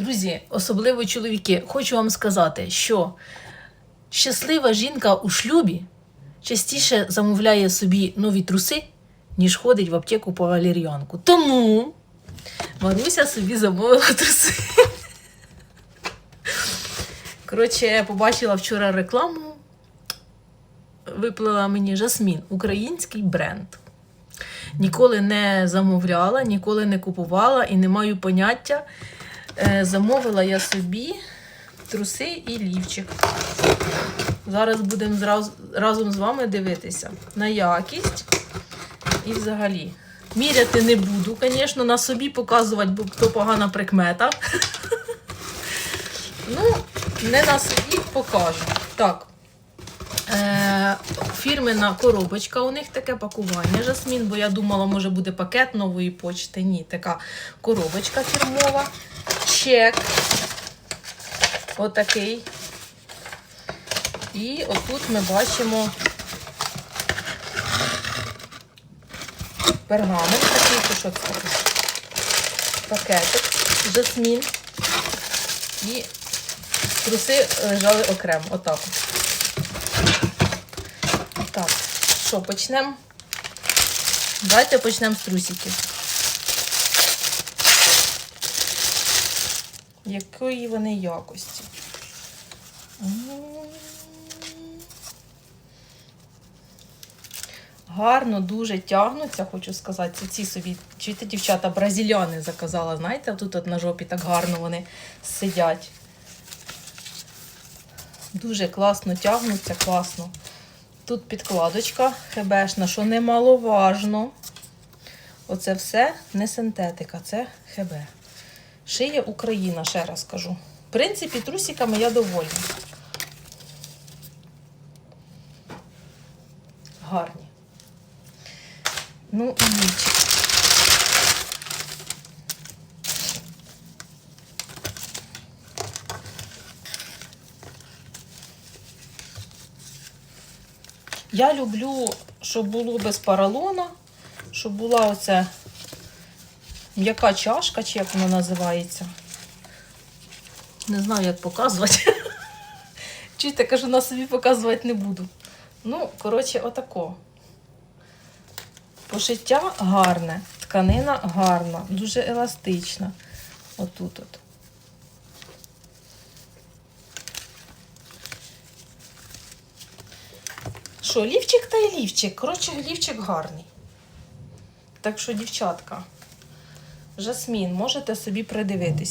Друзі, особливо чоловіки, хочу вам сказати, що щаслива жінка у шлюбі частіше замовляє собі нові труси, ніж ходить в аптеку по валеріанку. Тому Маруся собі замовила труси. Коротше, я побачила вчора рекламу. Виплила мені Жасмін, український бренд. Ніколи не замовляла, ніколи не купувала і не маю поняття. Е, замовила я собі труси і лівчик. Зараз будемо зраз- разом з вами дивитися на якість і взагалі. Міряти не буду, звісно, на собі показувати, бо то погана прикмета. Ну, не на собі покажу. Так. Е, фірмена коробочка, у них таке пакування жасмін, бо я думала, може буде пакет нової почти. Ні, така коробочка фірмова. Чек. Отакий. І отут ми бачимо пергамент такий, то що це? Пакетик, жасмін. І труси лежали окремо. Отак. Так, що, почнемо? Давайте почнемо з трусиків. Якої вони якості? Гарно дуже тягнуться, хочу сказати. Це ці собі, чуєте, дівчата, бразильяни заказала. Знаєте, тут от на жопі так гарно вони сидять. Дуже класно тягнуться, класно. Тут підкладочка хебешна, що немаловажно. Оце все не синтетика, це ХБ. Шиє Україна, ще раз кажу. В принципі, трусиками я довольна. Гарні. Ну, і лівчик. Я люблю, щоб було без поролона, щоб була оця м'яка чашка, чи як вона називається. Не знаю, як показувати. Чуєте, кажу, на собі показувати не буду. Ну, коротше, отако. Пошиття гарне, тканина гарна, дуже еластична. Отут от. Що, лівчик та й лівчик. Коротше, лівчик гарний. Так що, дівчатка, жасмін, можете собі придивитись.